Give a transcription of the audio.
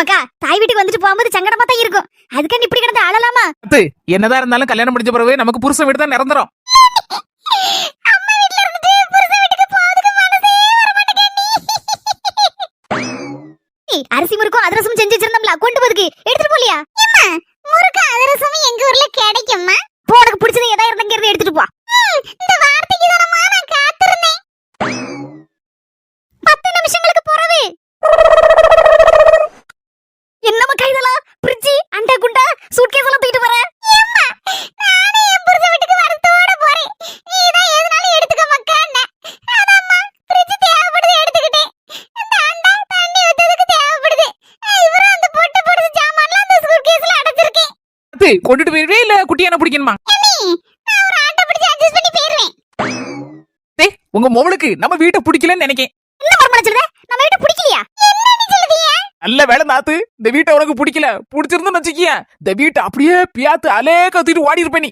மக்கா தாய் வீட்டுக்கு வந்துட்டு போகும்போது சங்கடமா தான் இருக்கும். அதுக்காண்டி இப்படி கிடந்து அழலாமா? அத்து என்னதான் இருந்தாலும் கல்யாணம் முடிஞ்ச பிறகு நமக்கு புருஷன் வீடு தான் நிரந்தரம். அரிசி முறுக்கும் அதிரசமும் செஞ்சு வச்சிருந்தோம்ல கொண்டு போதுக்கு எடுத்துட்டு போலியா? முறுக்கு அதிரசமும் எங்க ஊர்ல கிடைக்குமா அத்து கொண்டுட்டு போயிருவே இல்ல குட்டியான பிடிக்கணுமா? அம்மி நான் ஒரு ஆட்டோ பிடிச்சு அட்ஜஸ்ட் பண்ணி போயிருவேன் டேய் உங்க மொவளுக்கு நம்ம வீட்டை பிடிக்கலன்னு நினைக்கேன். நம்ம வீட்டு பிடிக்கலையா? என்ன நீ சொல்லுதீங்க நல்ல வேலை நாத்து. இந்த வீட்டை உனக்கு பிடிக்கல. பிடிச்சிருந்துன்னு வச்சுக்கிய. இந்த வீட்டை அப்படியே பியாத்து அலே கத்திட்டு ஓடி இருப்ப நீ